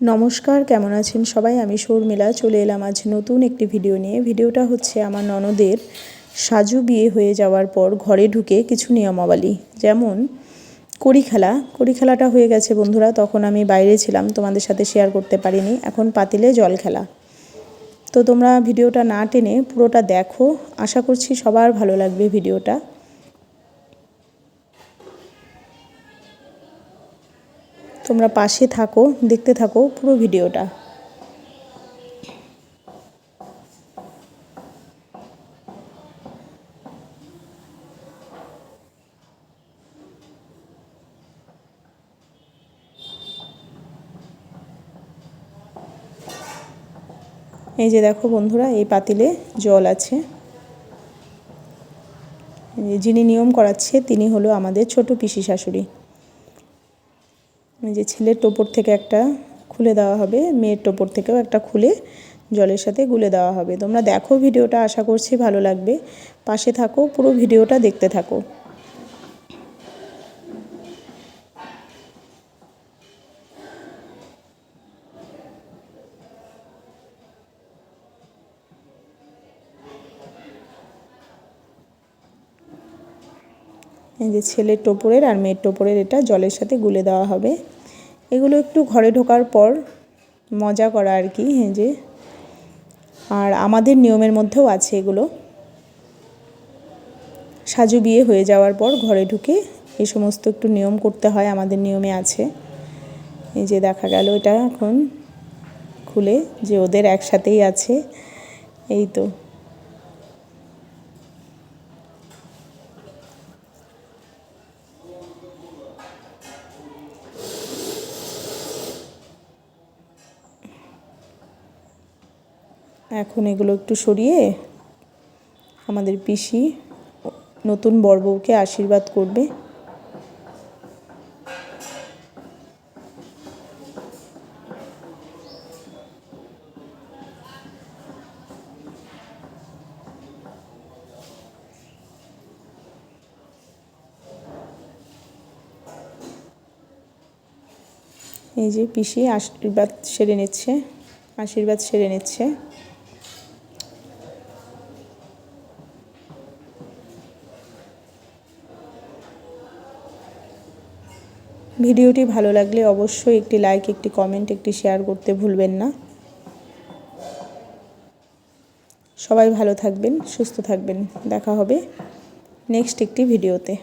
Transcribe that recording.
নমস্কার, কেমন আছেন সবাই? আমি শর্মিলা, চলে এলাম আজ নতুন একটি ভিডিও নিয়ে। ভিডিওটা হচ্ছে আমার ননদের সাজু বিয়ে হয়ে যাওয়ার পর ঘরে ঢুকে কিছু নিয়মাবলী। যেমন কড়ি খেলা কড়ি খেলাটা হয়ে গেছে বন্ধুরা, তখন আমি বাইরে ছিলাম, তোমাদের সাথে শেয়ার করতে পারিনি। এখন পাতিলে জল খেলা। তো তোমরা ভিডিওটা না টেনে পুরোটা দেখো। আশা করছি সবার ভালো লাগবে ভিডিওটা। তোমরা পাশে থাকো, দেখতে থাকো পুরো ভিডিওটা। এই যে দেখো বন্ধুরা, এই পাতিলে জল আছে। যিনি নিয়ম করাচ্ছে, তিনি হলো আমাদের ছোট পিসি শাশুড়ি। যে ছেলের টোপর থেকে একটা খুলে দেওয়া হবে, মেয়ের টোপর থেকেও একটা খুলে জলের সাথে গুলে দেওয়া হবে। তোমরা দেখো ভিডিওটা, আশা করছি ভালো লাগবে। পাশে থাকো, পুরো ভিডিওটা দেখতে থাকো। এই যে ছেলের টোপরের আর মেয়ের টোপরের এটা জলের সাথে গুলে দেওয়া হবে। এগুলো একটু ঘরে ঢোকার পর মজা করা আর কি হ্যাঁ যে। আর আমাদের নিয়মের মধ্যেও আছে এগুলো। সাজু বিয়ে হয়ে যাওয়ার পর ঘরে ঢুকে এই সমস্ত একটু নিয়ম করতে হয়, আমাদের নিয়মে আছে। এই যে দেখা গেল এটা এখন খুলে যে ওদের একসাথেই আছে, এই তো। এখন এগুলো একটু সরিয়ে আমাদের পিসি নতুন বর বউকে আশীর্বাদ করবে। এই যে পিসি আশীর্বাদ সেরে নিচ্ছে, আশীর্বাদ সেরে নিচ্ছে। ভিডিওটি ভালো লাগলে অবশ্যই একটি লাইক একটি কমেন্ট একটি শেয়ার করতে ভুলবেন না। সবাই ভালো থাকবেন, সুস্থ থাকবেন। দেখা হবে নেক্সট একটি ভিডিওতে